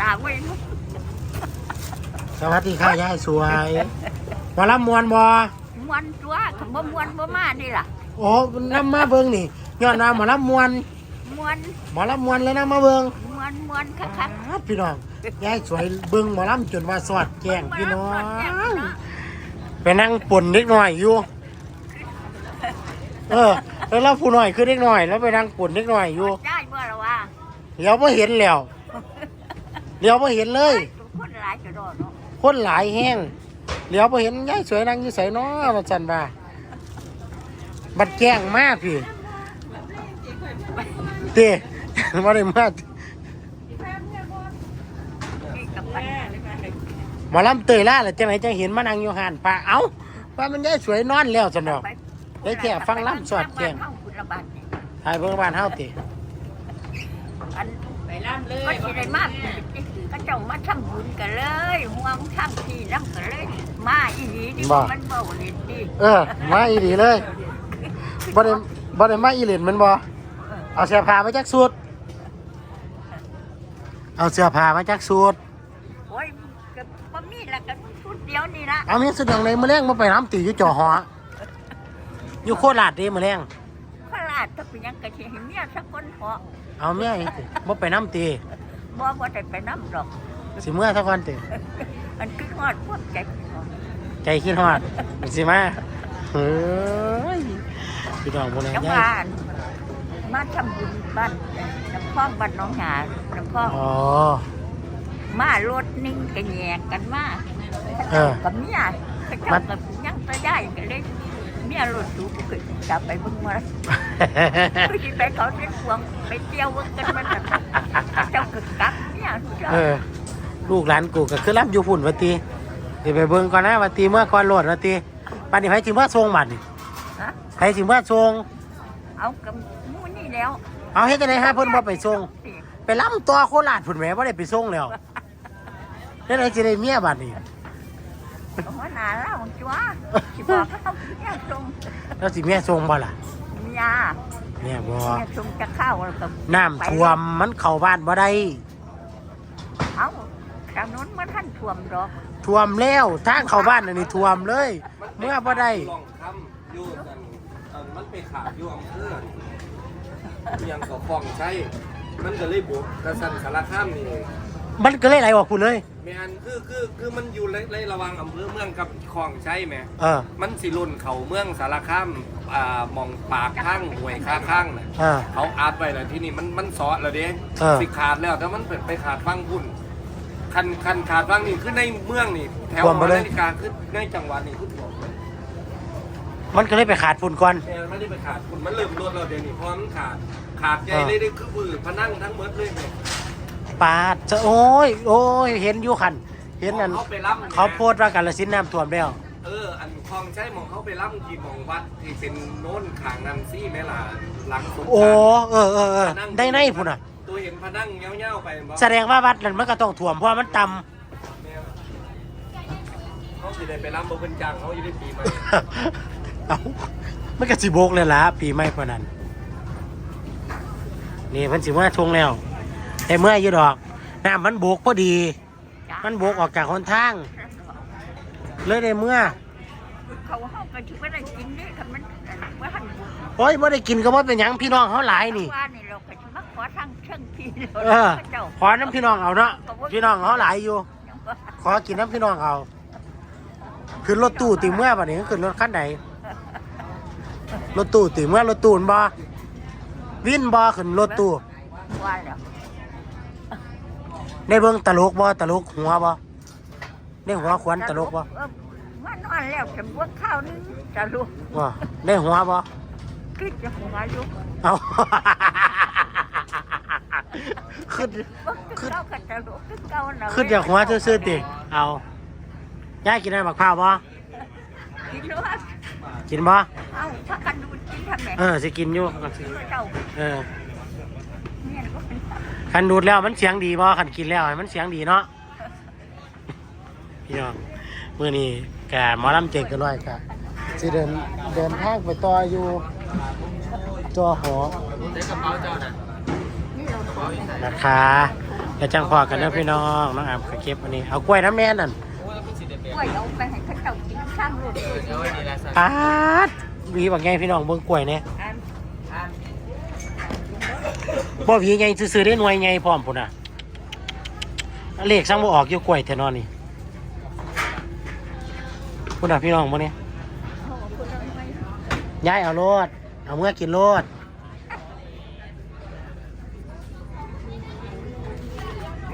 ตาเว้ยสวัสดีค่ะยายสวยหมอลำมวนบอมวนตัวคำว่ามวนบ่มานี่ล่ะโอ้น้ำมาเบิงนี่ย้อนมาหมอลำมวนมวนหมอลำมวนเลยนะมาเบิงมวนมวนคักครับพี่น้องยายสวยเบิงหมอลำจนว่าสอดแจ้งพี่น้องมาแจ้งพี่น้องไปนั่งป่นเล็กหน่อยอยู่เออแล้วเราผู้หน่อยคือเล็กหน่อย แล้วไปนั่งป่นเล็กหน่อยอยู่ได้เมื่อละว่าเดี๋ยวพอเห็นแล้ว เดี๋ยวพอเห็นเลยทุกคนหลายจะรอดเนาะคนหลายแห้งเดี๋ยวพอเห็นยายสวยนั่งอยู่ใส่น้อมาจันบ่าบัดแจ้งมากพี่เต้มาได้มากนี่กับปันหมอลำเตยล่าแล้วจังไหนจังเห็นมานั่งอยู่หันป่าเอ้าว่ามันยายสวยนอนแล้วจันดอก ได้แค่ฟังลำสอดแจ้งเข้าคุณระบาดนี่ทายเบิ่งบ้านเฮาติ อันไป ล่ำเลยก็สิได้มากก็เจ้ามาทำบุญกันเลยห่วงทำที่น้ำกันเลย มาอีหลีดิมันเบาเล่นดิเออมาอีหลีเลยบ่ได้บ่ได้มาอีเหรียญแมันบ่เอาเสื้อผ้ามาจักสูตรเอาเสื้อผ้ามาจักสูตรโอ้ยก็บ่มีละกันชุดเดียวนี่ละเอามีสุดอย่างไรมื้อแรงมาไปน้ำตีอยู่จ่อหออยู่โคราชเด้มื้อแรงขลาดถ้าเป็นหยังกะสิให้เมียสักคนเหาะ เอาแม่อีกติบ่ไปน้ำตีบ่บ่ได้ไปน้ำดอก สิเมื่อสักวันติอันคือฮอดพวกใจพี่น้องใจคิดฮอดสิมาเฮ้ยพี่น้องบ่ได้จังยาว่ายมาทำบุญบ้านน้ำพองบ้านหน้องหาน้ำพองอ๋อ มารถนิ่งกระแยกกันมาเออ กับเมียเขาเจ้ากับยังตะได้กันเลย เมียรถสูบก็จับไปเบิ่งมาคือสิไปเขาเส้นพวงไปเที่ยวเบิ่งกันมันน่ะเจ้าก็กลับเมียเจ้าเออลูกหลานกูก็คือรับอยู่พุ่นว่าติเดี๋ยวไปเบิ่งก่อนนะว่าติเมื่อก่อนโลดว่าติปานนี้ไผสิมาส่งบัดนี่ฮะไผสิมาส่งเอากับหมูนี่แล้ว เอาเฮ็ดจังได๋ฮะเพิ่นบ่ไปส่งไปล้ำตัวโคราชพุ่นแหมบ่ได้ไปส่งแล้วเฮ็ดไดสิได้เมียบัดนี้ หัวหน้าเล่าจ้วสิบอกเขาเมียส่งแล้วสิเมียส่งบ่ล่ะเมียเมียบ่เมียส่งจะเข้าแล้วก็น้ำท่วมมันเข้าบ้านบ่ได้เอาทางนู้นมันท่านท่วมดอกท่วมแล้วทางเข้าบ้านอันนี้ท่วมเลย เมื่อบ่ได้ลองคำอยู่กันเอ่อมันไปขาดอยู่อำเภออิหยังก็คลองใช้ มันก็เลยบุกกระสันสารคามนี่ มันก็เลยไหลออกพุ่นเลย แม่นคือคือคือมันอยู่ในในระหว่างอำเภอเมืองกับคลองใช้แหมเออ มันสิลุ่นเขาเมืองสารคามอ่ามองปากข้างห่วยค้าข้างน่ะเออเขาอาดไว้แล้วที่นี่มันมันซอแล้วเด้เออ สิขาดแล้วแต่มันเป็นไปขาดฟังพุ่นคันคันขาดฟังนี่คือในเมืองนี่ แถวท่วมไปเลยนาฬิกาคือในจังหวัดนี่คือถ่วมมันก็เลยไปขาดฝุ่นก่อน แม่ไม่ได้ไปขาดคุณมันเริ่มลดแล้วเดี๋ยวนี้เพราะมันขาดขาดใหญ่เลยได้คือบือพนังทั้งหมดเลยเนี่ย ปาดจะโอ้ย โอ้ย เห็นอยู่คัน เห็นนั่นเขาไปรับเขาโพสต์ว่ากาลสินธุ์น้ำท่วมแล้ว เออ อันคลองใช้หมองเขาไปรับกี่หมองวัดที่เป็นโน้นขางนันซี่แม่ล่ะหลังสงกรานต์โอ้ เออเออเออได้ในพุ่นอะ ตัวเห็นพนังเงี้ยวๆไปบ่แสดงว่าวัดนั้นมันก็ต้องท่วมเพราะว่ามันต่แม่เขาสิได้ไปรับบ่เป็นจังเขาอยู่ได้ปีใหม่ำ เอ้ามันก็สิโบกเลยล่ะปีใหม่พอนั้น นี่มันสิว่าชงแล้ว แต่เมื่ออยู่ดอกน้ำมันโบกพอดีจ้ะมันโบกออกจากหนทาง เลยได้เมื่อเขาเฮาก็สิบ่ได้กินเด้คันมันว่าหันบุญโอ้ยไม่ได้กินก็ว่าเป็นหยังพี่น้องเขาหลายนี่ ว่านี่เราก็สิมาขอทางเชิงพี่เออเจ้าขอน้ำพี่น้องเอาเนาะพี่น้องเขาหลายอยู่จังว่าขอกินน้ำพี่น้องเอาขึ้นรถตู้ตีเมื่อบัดนี้ขึ้นรถคันไหนรถตู้ตีเมื่อรถตู้นบ่วินบ่ขึ้นรถตู้ว่าแล้ว ได้เบิ่งตลกบ่ตลกหัวบ่ได้หัวขวัญตลกบ่เออมานอนแล้วฉันว่าข้าวนึงจะลุกว่าได้หัวบ่คือจะหัวลุกเอา ขึ้นว่าคือเก่าก็จะลุกคือเก่าน่ะขึ้นจากหัวซื่อๆติเอายายกินอะไรบักพร้าวบ่กินว่ากินบ่เอ้าถ้ากันดูกินทำไมเออสิกินอยู่ก็สิเจ้า เออเนี่ยก็เป็น คันดูดแล้วมันเสียงดีบ่คันกินแล้วให้มันเสียงดีเนาะพี่น้องมื้อนี้กะหมอลำเจกกันร้อยกะสิเดินเดินทางไปต่ออยู่จอหอได้กระเป๋าเจ้าน่ะนี่เรากระเป๋าอยู่ไหนนะคะแต่จังพอกันเด้อพี่น้องน้องอามก็เก็บอันนี้เอากล้วยน้ำแน่นั่นกล้วยเอาไปให้เขาเจ้ากินข้างรถด้วยปาดวีบักไงพี่น้องเบิ่งกล้วยเนี่ยอันอัน บ่หวีไงซื้อได้หน่วยไงพร้อมพุ่นน่ะเลขสั่งบ่ออกอยู่กล้วยแท้นอนนี่พุ่นน่ะพี่น้องบ่เนี่ยโอ้ายเอาโลดเอาเมื่อกินโลด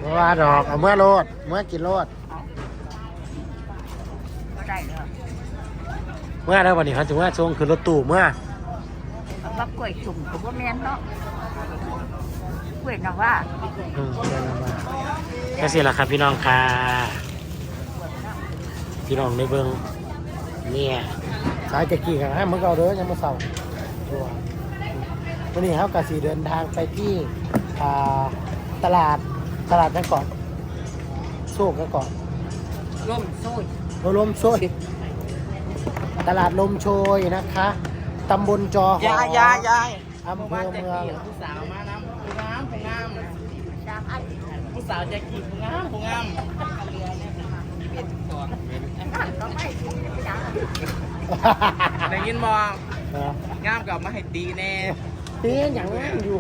บ่ว่าดอกเอาเมื่อโลดเมื่อกินโลดเมื่อแล้ววันนี้เขาถึงว่าช่วงคือรถตู้เมื่อเอาว่ากล้วยสุ่มก็บ่แม่นเนาะ ล้วยน่ะว่าอืมเดี๋ยวเรามาก็สิละครับพี่น้องค่ะพี่น้องในเบิงเนี่ยสายจะกี่กันฮะมึงเอาเด้อยังมาเศร้าชัวร์วันนี้เขากะสีเดินทางไปที่อ่าตลาดตลาดนั่นก่อนโซกนั่นก่อนล่มโซ่ยโอลมโชยตลาดลมโชยนะคะตำบลจอหอยายยายยายอำเภอเมือง ผู้สาวมาน้ำผู้งามผู้งาม สามอัน ผู้ สาวจะกี่ผู้งามผู้งามนั่นก็ไม่ดีนะได้ยินบ่เอองามกับมาให้ตีแน่เตี้ยอย่างนั้นอยู่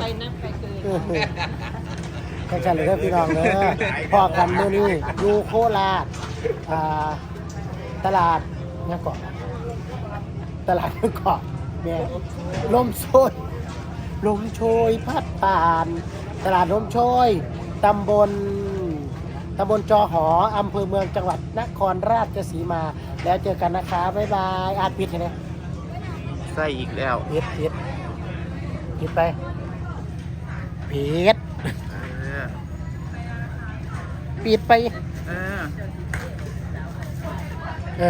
ไปนะไปเกินแข่งขันเลยเด้อพี่น้องเด้อพอกันมื้อนี้อยู่โคราชอ่าตลาดเนี่ยก่อนตลาดเนี่ยก่อนเนี่ยลมโชยลมโชยพัดผ่าน ตลาดลมโชยตำบลตำบลจอหออำเภอเมืองจังหวัดนครราชสีมา แล้วเจอกันนะคะ บ๊ายบาย อาจปิดเห็นไหมใส่อีกแล้วปิดปิดปิดไปปิดเออปิดไป เออ